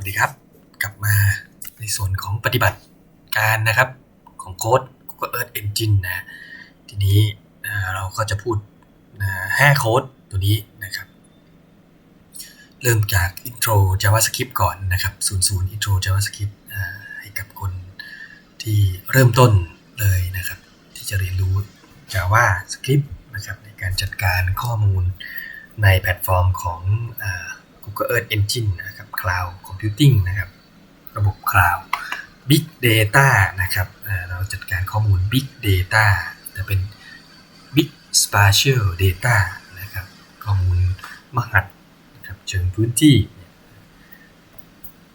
วัสดีครับ กลับมาในส่วนของปฏิบัติการนะครับของโค้ด Google Earth Engine นะทีนี้เราก็จะพูดนะห้าโค้ดตัวนี้นะครับ เริ่มจาก intro JavaScript ก่อนนะครับ 00 intro JavaScript อ่าให้กับคนที่เริ่มต้นเลยนะครับ ที่จะเรียนรู้ JavaScript นะครับในการจัดการข้อมูลในแพลตฟอร์มของ Google Earth Engine นะ Cloud Computing นะครับระบบ Cloud Big Data นะครับเราจัดการข้อมูล Big Data จะเป็น Big Spatial Data นะครับข้อมูลมหัศนะครับเชิงพื้นที่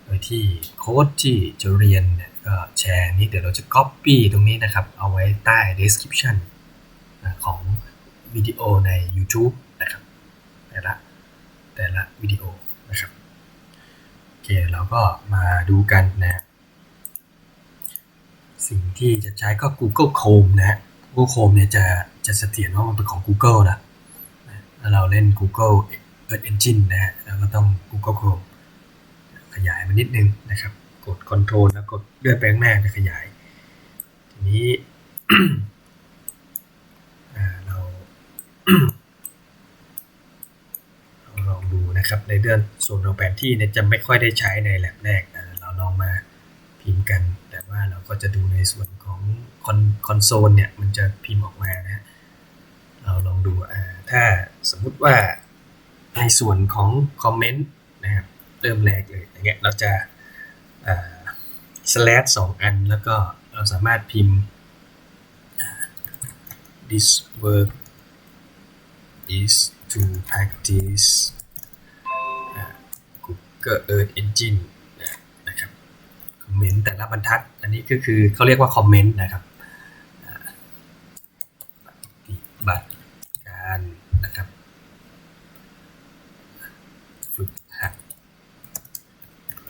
โดยที่โค้ดที่จะเรียนเนี่ยก็แชร์นี้เดี๋ยวเราจะ Copy ตรงนี้นะครับ เอาไว้ใต้ Description นของวิดีโอใน YouTube นะครับแต่ละแต่ละวิดีโอ เคเราก็มาดูกันนะ สิ่งที่จะใช้ก็ Google Chrome นะ Google Chrome เนี่ยจะจะเสถียรว่ามันเป็นของ Google นะแล้วเราเล่น Google Earth Engine นะฮะแล้วก็ต้อง Google Chrome ขยายมันนิดนึงนะครับ กด Control แล้วกดเลื่อนไปข้างหน้าจะขยาย ทีนี้ อ่าเรา เราลองดู นะครับ ในเรื่องส่วนของแผนที่เนี่ยจะไม่ค่อยได้ใช้ในแลบแรกนะเราลองมาพิมพ์กัน แต่ว่าเราก็จะดูในส่วนของคอนคอนโซลเนี่ยมันจะพิมพ์ออกมานะเราลองดูอ่าถ้าสมมุติว่าในส่วนของคอมเมนต์นะครับเริ่มแรกเลยอย่างเงี้ยเราจะอ่า slash สองอันแล้วก็เราสามารถพิมพ์ this work is to practice Google Earth Engine นะนะครับคอมเมนต์แต่ละบรรทัด อันนี้ก็คือเขาเรียกว่าคอมเมนต์นะครับปฏิบัติการนะครับฝึกหัด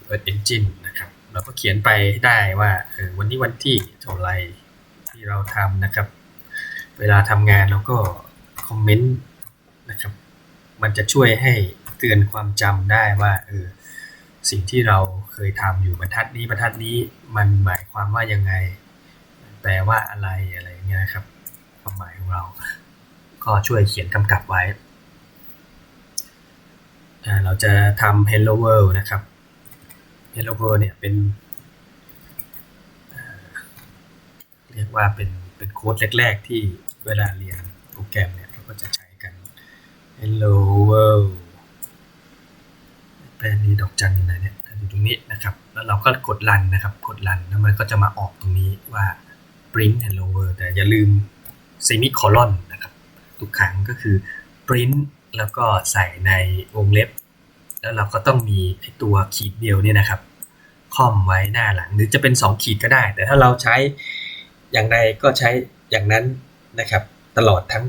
Earth Engine นะครับเราก็เขียนไปได้ว่าเออวันนี้วันที่เท่าไรที่เราทำนะครับ เวลาทำงานเราก็คอมเมนต์นะครับ มันจะช่วยให้เตือนความจำได้ว่าเออ สิ่งที่เราเคยทำอยู่บรรทัดนี้บรรทัดนี้มันหมายความว่ายังไง แปลว่าอะไรอะไรอย่างเงี้ยครับความหมายของเรา ก็ช่วยเขียนกำกับไว้ เราจะทำ Hello World นะครับ Hello World เนี่ยเป็นเรียกว่าเป็นเป็นโค้ดแรก ๆ ที่เวลาเรียนโปรแกรมเนี่ยเราก็จะใช้กัน Hello World แปลนีดอกจันอยู่ไหนเนี่ยอยู่ตรงนี้นะครับแล้วเราก็กดรันนะครับกดรันแล้วมันก็จะมาออกตรงนี้ว่า print hello world แต่อย่าลืม semicolon นะครับทุกครั้งก็คือ print แล้วก็ใส่ในวงเล็บ แล้วเราก็ต้องมีไอตัวขีดเดียวเนี่ยนะครับคอมไว้หน้าหลัง หรือจะเป็น 2 ขีดก็ได้ แต่ถ้าเราใช้อย่างใดก็ใช้อย่างนั้นนะครับ ตลอดทั้ง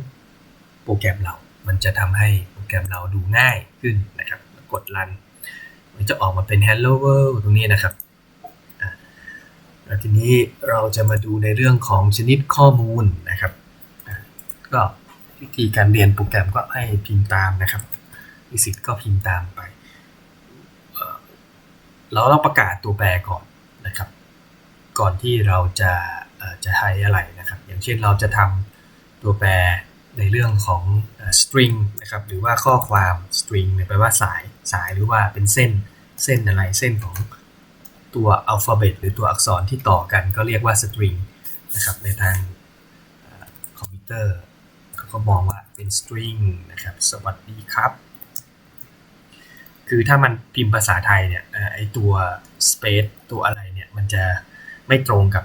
โปรแกรมเรา มันจะทำให้โปรแกรมเราดูง่ายขึ้นนะครับ กดรัน จะออกมาเป็น hello world ตรงนี้นะครับแล้วทีนี้เราจะมาดูในเรื่องของชนิดข้อมูลนะครับ ก็วิธีการเรียนโปรแกรมก็ให้พิมพ์ตามนะครับนิสิตก็พิมพ์ตามไปเอ่อเราต้องประกาศตัวแปรก่อนนะครับ ก่อนที่เราจะจะใช้อะไรนะครับ อย่างเช่นเราจะทำตัวแปร ในเรื่องของเอ่อ string นะครับหรือว่าข้อความ string เนี่ยแปลว่าสายสายหรือว่าเป็นเส้นเส้นอะไรเส้นของตัวอัลฟาเบตหรือตัวอักษรที่ต่อกันก็เรียกว่า string นะครับในทางคอมพิวเตอร์เขาก็มองว่าเป็น string นะครับสวัสดีครับ คือถ้ามันพิมพ์ภาษาไทยเนี่ยไอตัว space ตัวอะไรเนี่ยมันจะไม่ตรงกับ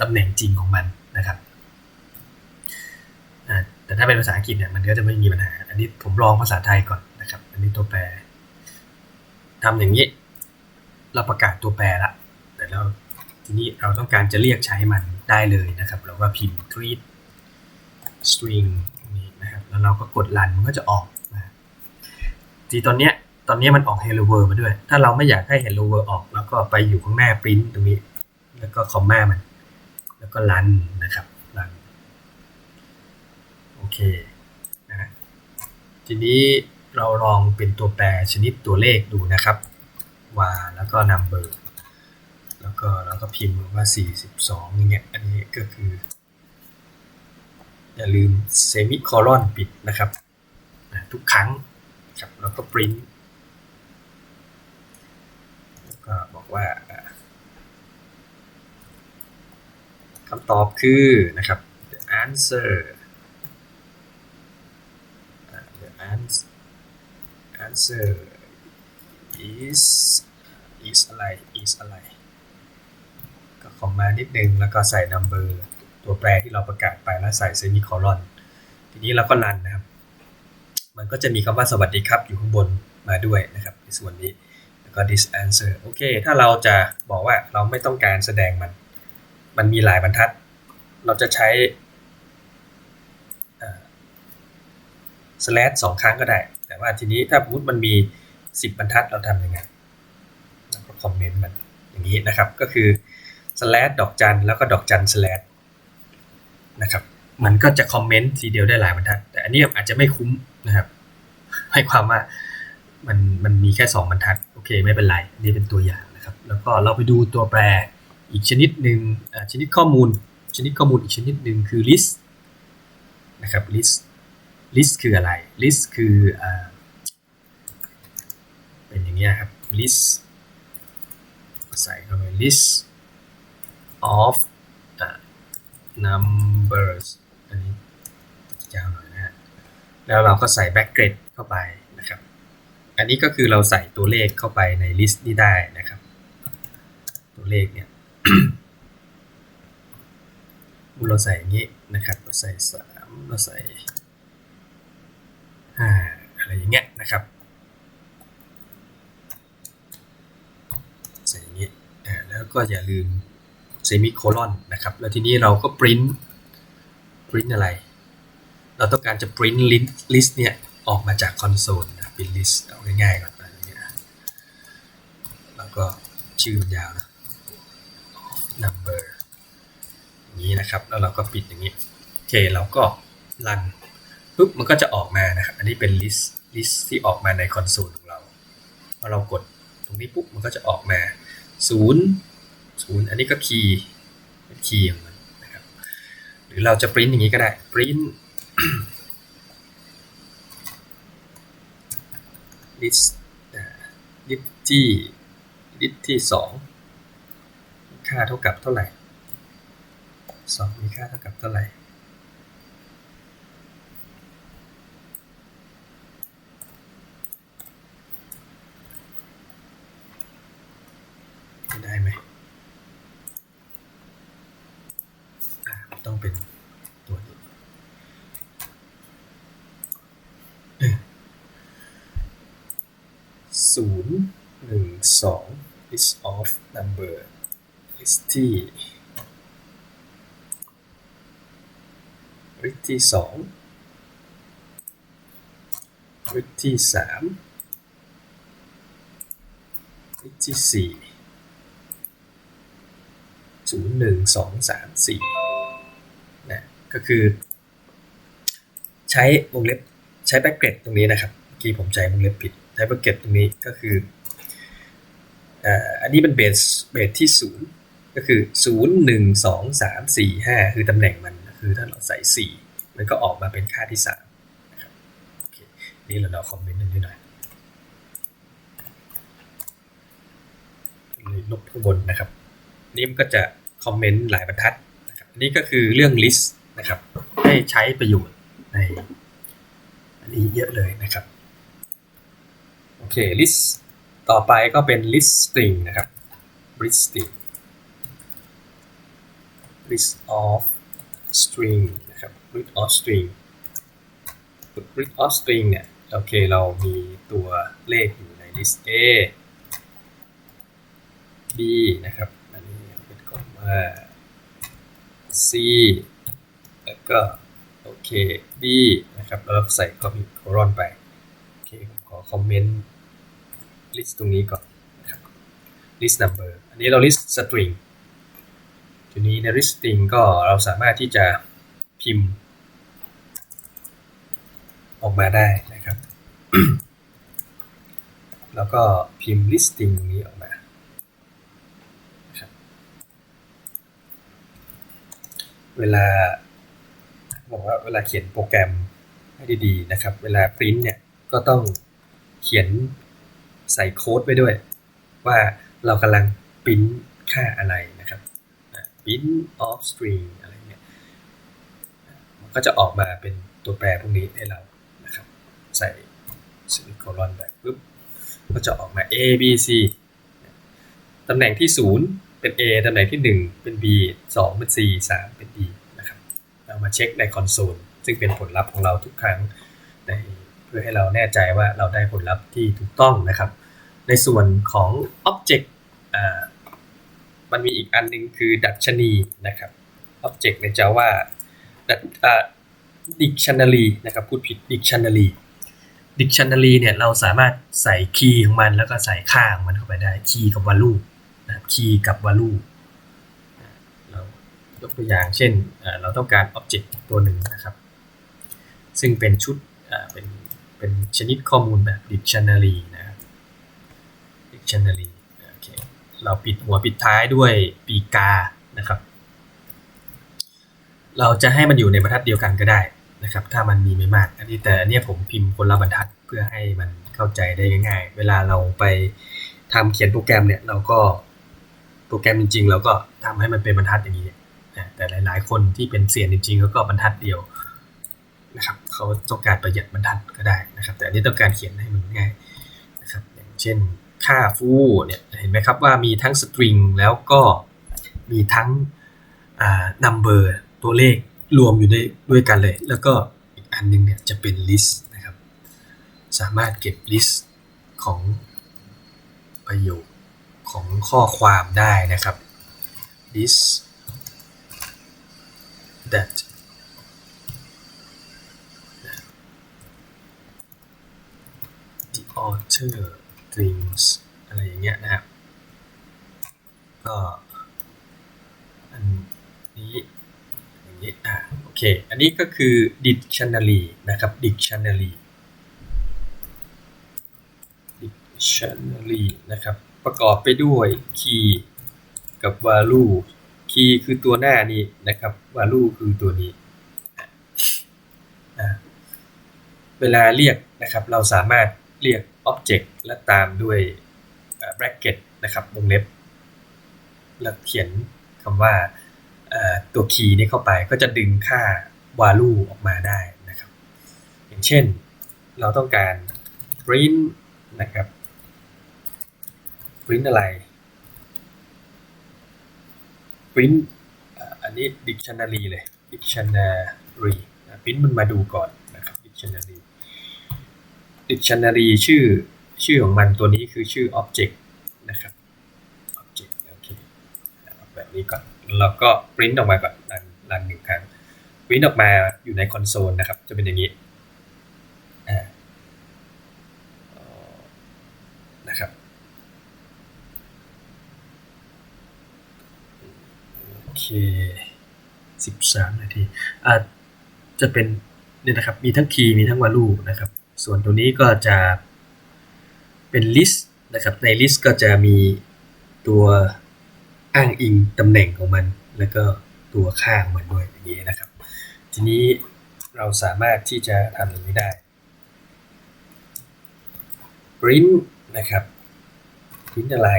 ตำแหน่งจริงของมันนะครับ แต่ถ้าเป็นภาษาอังกฤษเนี่ยมันก็จะไม่มีปัญหา อันนี้ผมลองภาษาไทยก่อนนะครับ อันนี้ตัวแปรทำอย่างนี้ เราประกาศตัวแปรละแต่เราทีนี้เราต้องการจะเรียกใช้มันได้เลยนะครับ เราก็พิมพ์ greet string นี้นะครับ แล้วเราก็กดรันมันก็จะออกมาทีตอนเนี้ยตอนนี้มันออก hello world มาด้วย ถ้าเราไม่อยากให้ hello world ออก แล้วก็ไปอยู่ข้างหน้า print ตรงนี้ แล้วก็คอมมามัน แล้วก็รันนะครับ นะทีนี้เราลองเป็นตัวแปรชนิดตัวเลขดูนะครับ var แล้วก็ number แล้วก็เราก็พิมพ์ว่า 42อย่างเงี้ย อันนี้ก็คือ อย่าลืมเซมิโคลอนปิดนะครับทุกครั้งครับแล้วก็ print แล้วก็บอกว่าคำตอบคือนะครับ the answer the answer is is อะไร is อะไร ก็คอมมานิดนึง แล้วก็ใส่ number ตัวแปรที่เราประกาศไปแล้วใส่เซมิโคลอนทีนี้เราก็รันนะครับ มันก็จะมีคำว่าสวัสดีครับอยู่ข้างบนมาด้วยนะครับในส่วนนี้ แล้วก็ this answer โอเค ถ้าเราจะบอกว่าเราไม่ต้องการแสดงมัน มันมีหลายบรรทัด เราจะใช้ slash สองครั้งก็ได้ แต่ว่าทีนี้ถ้าสมมติมันมี 10 บรรทัดเราทำยังไงเราก็คอมเมนต์มันอย่างนี้นะครับ ก็คือ slash ดอกจันแล้วก็ดอกจัน slash นะครับ มันก็จะคอมเมนต์ทีเดียวได้หลายบรรทัด แต่อันนี้อาจจะไม่คุ้มนะครับให้ความว่ามันมันมีแค่ 2 บรรทัด โอเค ไม่เป็นไร นี่เป็นตัวอย่างนะครับ แล้วก็เราไปดูตัวแปรอีกชนิดหนึ่งชนิดข้อมูล ชนิดข้อมูลอีกชนิดหนึ่งคือ list นะครับ list list คืออะไร list คืออเป็นอย่างนี้ครับ list ใส่เข้าไป list of numbers อันนี้ยาวหน่อยนะฮะแล้วเราก็ใส่ backgrade เข้าไปนะครับ อันนี้ก็คือเราใส่ตัวเลขเข้าไปใน list นี้ได้นะครับ ตัวเลขเนี่ยเราใส่อย่างนี้นะครับเราใส่สามเราใส่ อะไรอย่างเงี้ยนะครับใส่อย่างนี้แล้วก็อย่าลืมเซมิโคลอนนะครับ แล้วทีนี้เราก็ปริ้นปริ้นอะไร เราต้องการจะปริ้นลิสต์ลิสต์เนี่ยออกมาจากคอนโซลนะเป็นลิสต์เอาง่ายๆก่อนอะไรเงี้ยแล้วก็ชื่อยาวนะ number อย่างนี้นะครับ แล้วเราก็ปิดอย่างนี้ โอเค เราก็รันปุ๊บมันก็จะออกมานะครับ อันนี้เป็นลิสต์ ลิสต์ที่ออกมาในคอนโซลของเราพอเรากดตรงนี้ปุ๊บมันก็จะออกมาศูนย์ศูนย์อันนี้ก็คีย์เป็นคีย์ของมันนะครับหรือเราจะปริ้นอย่างนี้ก็ได้ปริ้นลิสต์ลิสต์ที่ลิสต์ที่สองค่าเท่ากับเท่าไหร่สองมีค่าเท่ากับเท่าไหร่ ได้ไหมต้องเป็นตัวนี้ ศูนย์หนึ่งสอง list of number list ที่ list ที่สอง list ที่สาม list ที่สี่ศูนย์หนึ่งสองสามสี่นะก็คือใช้วงเล็บใช้แบ็กเกรดตรงนี้นะครับเมื่อกี้ผมใช้วงเล็บผิด ใช้แบ็กเกรดตรงนี้ก็คืออันนี้เป็นเบสเบสที่ศูนย์ก็คือศูนย์หนึ่งสองสามสี่ห้าคือตำแหน่งมันคือถ้าเราใส่สี่มันก็ออกมาเป็นค่าที่สามนะครับโอเคนี่เราเราคอมเมนต์นิดหน่อยลบข้างบนนะครับ นี่มันก็จะคอมเมนต์หลายบรรทัดนะครับนนี้ก็คือเรื่อง list นะครับให้ใช้ประโยชน์ในอันนี้เยอะเลยนะครับ เค list ต่อไปก็เป็น list string นะครับ list string list of string นะครับ list of string list of string เนี่ยโอเคเรามีตัวเลขอยู่ใน list A B นะครับ อันนี้เป็นคำว่า C แล้วก็โอเค D นะครับ แล้วเราใส่คอมมิโครอนไป โอเคผมขอคอมเมนต์ list ตรงนี้ก่อนครับ list number อันนี้เรา list string ทีนี้ใน list string ก็เราสามารถที่จะพิมพ์ ออกมาได้นะครับ แล้วก็พิมพ์ listing ตรงนี้ออกมาเวลาบอกว่าเวลาเขียนโปรแกรมให้ดีๆนะครับ เวลาปริ้นเนี่ยก็ต้องเขียน ใส่โค้ดไว้ด้วย ว่าเรากำลังปริ้นค่าอะไรนะครับปริ้น off string อะไรเงี้ยมันก็จะออกมาเป็นตัวแปรพวกนี้ให้เรานะครับ ใส่เซมิโคลอนไปปุ๊บก็จะออกมา a b c ตำแหน่งที่ 0 เป็น a ตำแหน่งที่ 1 เป็น b 2 เป็น c 3 เป็น d นะครับ เรามาเช็คในคอนโซล ซึ่งเป็นผลลัพธ์ของเราทุกครั้ง เพื่อให้เราแน่ใจว่าเราได้ผลลัพธ์ที่ถูกต้องนะครับ ในส่วนของ Object มันมีอีกอันนึงคือดัชนีนะครับ Object ใน Java ดัช Dictionary นะครับพูดผิด Dictionary Dictionary เนี่ยเราสามารถใส่คีย์ของมันแล้วก็ใส่ค่าของมันเข้าไปได้คีย์กับ value นะครับคีย์กับ value เรายกตัวอย่างเช่นเราต้องการ Object ตัวหนึ่งนะครับ ซึ่งเป็นชุดเป็นเป็นชนิดข้อมูลแบบ Dictionary นะครับ Dictionary โอเคเราปิดหัวปิดท้ายด้วยปีกานะครับ เราจะให้มันอยู่ในบรรทัดเดียวกันก็ได้นะครับ ถ้ามันมีไม่มาก อันนี้แต่อันนี้ผมพิมพ์คนละบรรทัดเพื่อให้มันเข้าใจได้ง่ายๆ เวลาเราไปทำเขียนโปรแกรมเนี่ยเราก็โปรแกรมจริงๆเราก็ทำให้มันเป็นบรรทัดอย่างนี้แต่หลาย ๆ คนที่เป็นเสียนจริงๆเขาก็บรรทัดเดียวนะครับเขาต้องการประหยัดบรรทัดก็ได้นะครับ แต่อันนี้ต้องการเขียนให้มันง่ายนะครับ อย่างเช่น ค่าฟูเนี่ยเห็นไหมครับว่ามีทั้งสตริงแล้วก็มีทั้งอ่า number ตัวเลขรวมอยู่ด้วยด้วยกันเลย แล้วก็อีกอันนึงเนี่ยจะเป็น list นะครับ สามารถเก็บ list ของประโยคของข้อความได้นะครับ list that the author ะไรอย่างเงี้ยนะครับ ก็อันนี้อย่างนี้อ่าโอเค อันนี้ก็คือ dictionary นะครับ dictionary dictionary นะครับ ประกอบไปด้วย key กับ value key คือตัวหน้านี้นะครับ value คือตัวนี้ เวลาเรียกนะครับ เราสามารถเรียก object และตามด้วย bracket นะครับวงเล็บ แล้วเขียนคำว่าตัว key นี้เข้าไปก็จะดึงค่า value ออกมาได้นะครับ อย่างเช่นเราต้องการ print นะครับ print อะไร print อันนี้ dictionary เลย dictionary print มันมาดูก่อนนะครับ dictionary dictionary ชื่อชื่อของมันตัวนี้คือชื่อ object นะครับ object โอเคแบบนี้ก่อนเราก็ print ออกมาก่อนรันรันหนึ่งครั้ง print ออกมาอยู่ในคอนโซลนะครับ จะเป็นอย่างนี้นะครับโอเคสิบสามนาทีอาจจะเป็นเนี่ยนะครับ มีทั้ง key มีทั้ง value นะครับ ส่วนตัวนี้ก็จะเป็น list นะครับ ใน list ก็จะมีตัวอ้างอิงตำแหน่งของมัน แล้วก็ตัวค่าของมันด้วยอย่างนี้นะครับ ทีนี้เราสามารถที่จะทำอย่างนี้ได้ print นะครับ print อะไร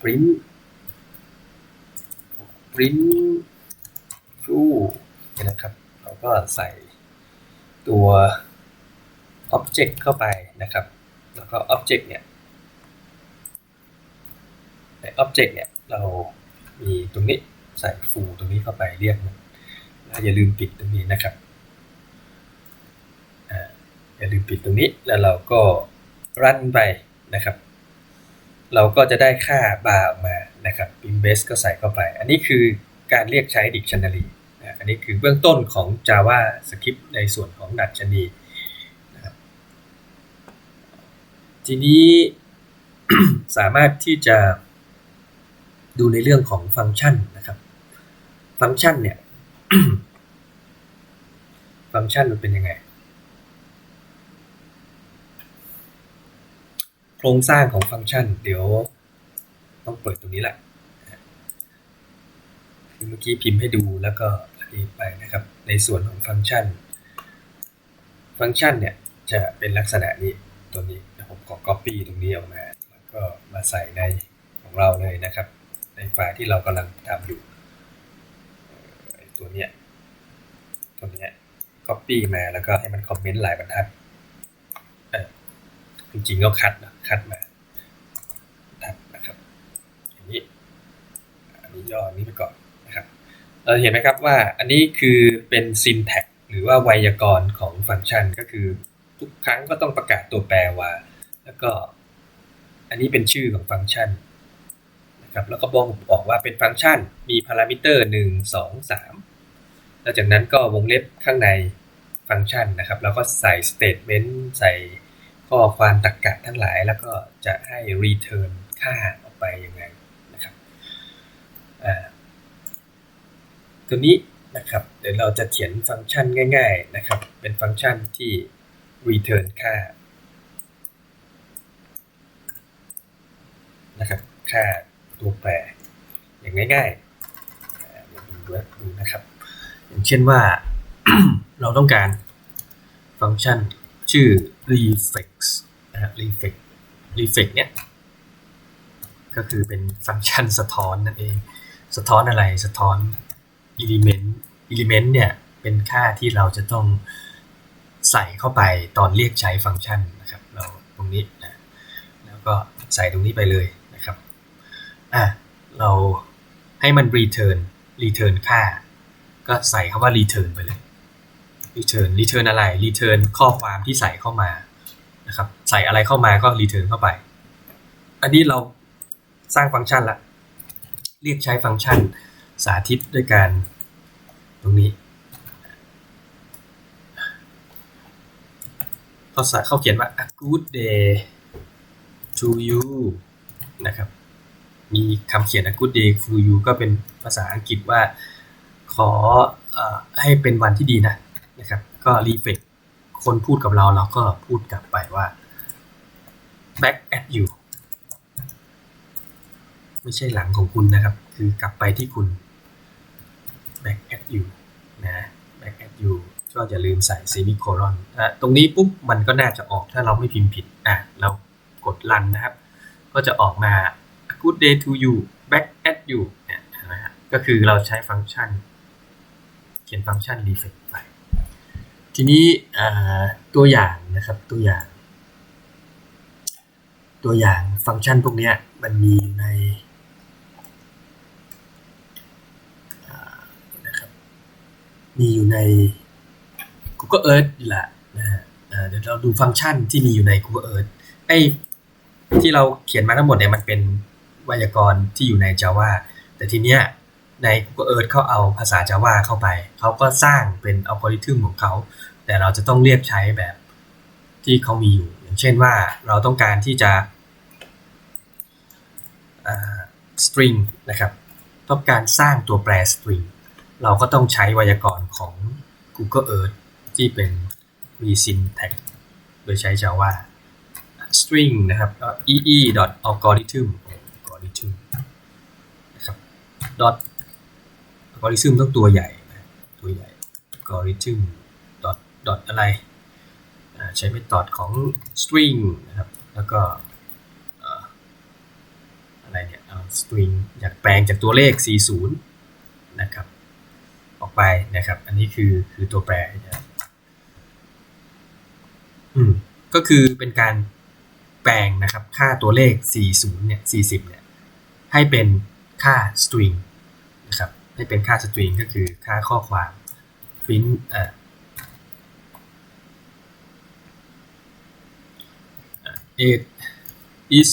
print print true นะครับ เราก็ใส่ ตัว object เข้าไปนะครับ แล้วก็ object เนี่ย ใน object เนี่ย เรามีตรงนี้ใส่ full ตรงนี้เข้าไปเรียกมันอย่าลืมปิดตรงนี้นะครับอย่าลืมปิดตรงนี้แล้วเราก็รันไปนะครับ เราก็จะได้ค่าบาร์ออกมานะครับ pin base ก็ใส่เข้าไป อันนี้คือการเรียกใช้ dictionary อันนี้คือเบื้องต้นของ Java Script ในส่วนของดัชนีนะครับทีนี้สามารถที่จะดูในเรื่องของฟังก์ชันนะครับ ฟังก์ชันเนี่ย ฟังก์ชันมันเป็นยังไง โครงสร้างของฟังก์ชัน เดี๋ยวต้องเปิดตรงนี้แหละเมื่อกี้พิมพ์ให้ดูแล้วก็ ตีไปนะครับ ในส่วนของฟังก์ชัน ฟังก์ชันเนี่ยจะเป็นลักษณะนี้ตัวนี้ผมขอ Copy ตรงนี้ออกมาแล้วก็มาใส่ในของเราเลยนะครับ ในไฟล์ที่เรากำลังทำอยู่ตัวเนี้ยตัวเนี้ย Copy มาแล้วก็ให้มันคอมเมนต์หลายบรรทัดจริงๆก็คัดนะคัดมาทัดนะครับอย่างนี้อันนี้ย่อนี้ไปก่อน เราเห็นไหมครับว่าอันนี้คือเป็น syntax หรือว่าไวยากรณ์ของฟังก์ชันก็คือทุกครั้งก็ต้องประกาศตัวแปรว่า แล้วก็อันนี้เป็นชื่อของฟังก์ชันนะครับแล้วก็บอกบอกว่าเป็นฟังก์ชันมีพารามิเตอร์1 2 3แล้วจากนั้นก็วงเล็บข้างในฟังก์ชันนะครับ แล้วก็ใส่ statement ใส่ข้อความตรรกะทั้งหลาย แล้วก็จะให้ return ค่าออกไปยังไงนะครับอ่า ตัวนี้นะครับเดี๋ยวเราจะเขียนฟังก์ชันง่าย ๆนะครับ เป็นฟังก์ชันที่ return ค่านะครับค่าตัวแปรอย่างง่ายๆมาดูดูนะครับ อย่างเช่นว่าเราต้องการฟังก์ชันชื่อ reflex นะ reflex reflex เนี่ยก็คือเป็นฟังก์ชันสะท้อนนั่นเอง สะท้อนอะไรสะท้อน element element เนี่ยเป็นค่าที่เราจะต้องใส่เข้าไปตอนเรียกใช้ฟังก์ชันนะครับเราตรงนี้นะแล้วก็ใส่ตรงนี้ไปเลยนะครับอะเราให้มัน return return ค่า ก็ใส่คำว่า return ไปเลย return return อะไร return ข้อความที่ใส่เข้ามานะครับใส่อะไรเข้ามาก็ return เข้าไป อันนี้เราสร้างฟังก์ชันละเรียกใช้ฟังก์ชัน สาธิตด้วยการตรงนี้เขาสเขาเขียนว่า a good day to you นะครับ มีคำเขียน a good day to you ก็เป็นภาษาอังกฤษว่าขออให้เป็นวันที่ดีนะนะครับ ก็รีเฟกคนพูดกับเราเราก็พูดกลับไปว่า back at you ไม่ใช่หลังของคุณนะครับ คือกลับไปที่คุณ back at you นะ back at you ก็อย่าลืมใส่ semicolon อะตรงนี้ปุ๊บมันก็น่าจะออกถ้าเราไม่พิมพ์ผิดอะเรากด run นะครับ ก็จะออกมา good day to you back at you เนี่ยนะฮะก็คือเราใช้ฟังก์ชัน เขียนฟังก์ชัน reflect ไป ทีนี้ตัวอย่างนะครับตัวอย่าง ตัวอย่างฟังก์ชันพวกนี้มันมีใน มีอยู่ใน Google Earth แหละนะฮะเดี๋ยวเราดูฟังก์ชันที่มีอยู่ใน Google Earth ไอ้ที่เราเขียนมาทั้งหมดเนี่ยมันเป็นไวยากรณ์ที่อยู่ใน Java แต่ทีเนี้ยใน Google Earth เขาเอาภาษา Java เข้าไป เขาก็สร้างเป็นอัลกอริทึมของเขา แต่เราจะต้องเรียกใช้แบบที่เขามีอยู่ อย่างเช่นว่าเราต้องการที่จะ string นะครับ ต้องการสร้างตัวแปร string เราก็ต้องใช้ไวยากรณ์ของ Google Earth ที่เป็น v syntax โดยใช้ Java string นะครับ ee algorithm algorithm นะครับ dot algorithm ต้องตัวใหญ่ตัวใหญ่ algorithm dot dot อะไรใช้ method ของ string นะครับ แล้วก็อะไรเนี่ย string อยากแปลงจากตัวเลข 40 นะครับ ไปนะครับ อันนี้คือคือตัวแปรนะอืมก็คือเป็นการแปลงนะครับค่าตัวเลข 40 เนี่ย 40 เนี่ย ให้เป็นค่า string นะครับ ให้เป็นค่า string ก็คือค่าข้อความ print เอ่อ it is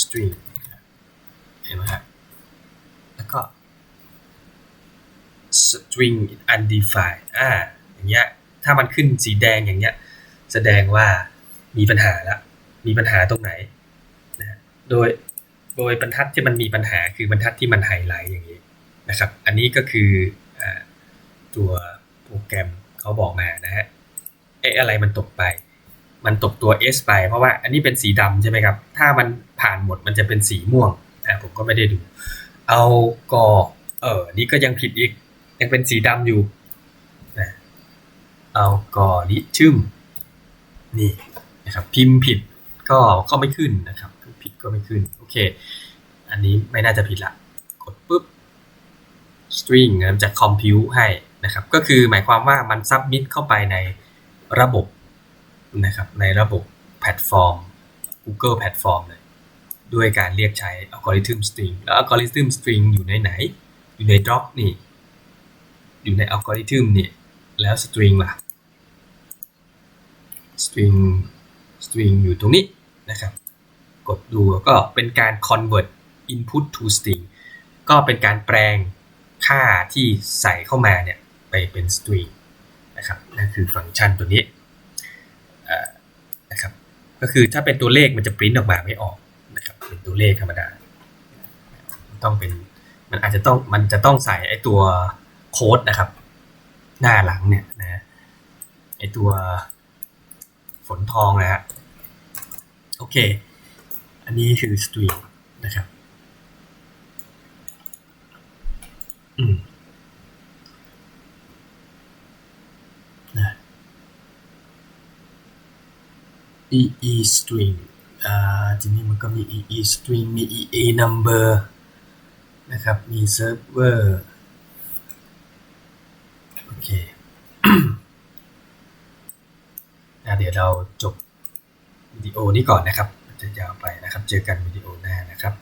string เห็นไหมครับก็ string undefined อ่าอย่างเงี้ยถ้ามันขึ้นสีแดงอย่างเงี้ย แสดงว่ามีปัญหาล้วมีปัญหาตรงไหนนะโดยโดยบรรทัดที่มันมีปัญหาคือบรรทัดที่มันไฮไลท์อย่างนี้นะครับ อันนี้ก็คืออตัวโปรแกรมเขาบอกมานะฮะเอะอะไรมันตกไป มันตกตัว S ไป เพราะว่าอันนี้เป็นสีดำใช่ไหมครับ ถ้ามันผ่านหมดมันจะเป็นสีม่วงอะผมก็ไม่ได้ดู เอากอเออนี่ก็ยังผิดอีก ยังเป็นสีดำอยู่นะเอากอลิทึมนี่นะครับพิมพ์ผิดก็ก็ไม่ขึ้นนะครับผิดก็ไม่ขึ้นโอเค อันนี้ไม่น่าจะผิดละกดปุ๊บ string นะจะ compute ให้นะครับ ก็คือหมายความว่ามัน submit เข้าไปในระบบนะครับในระบบแพลตฟอร์ม Google แพลตฟอร์มเลย ด้วยการเรียกใช้ algorithm string แล้ว algorithm string อยู่ในไหน อยู่ใน drop นี่ อยู่ใน algorithm นี่ย แล้ว string ล่ะ string string อยู่ตรงนี้นะครับ กดดูก็เป็นการ convert input to string ก็เป็นการแปลงค่าที่ใส่เข้ามาเนี่ย ไปเป็น string นะครับนั่นคือฟังก์ชันตัวนี้นะครับก็คือถ้าเป็นตัวเลขมันจะปริ้นออกมาไม่ออกนะครับเป็นตัวเลขธรรมดาต้องเป็นมันอาจจะต้องมันจะต้องใส่ไอตัว โค้ดนะครับ หน้าหลังเนี่ยนะไอตัวฝนทองนะฮะโอเค อันนี้คือ string นะครับอืมนะ ee string อ่าทีนี้มันก็มี ee string มี ea number นะครับ มี server โอ เคอะเดี๋ยวเราจบวิดีโอนี้ก่อนนะครับจะยาวไปนะครับ เจอกันวิดีโอหน้านะครับ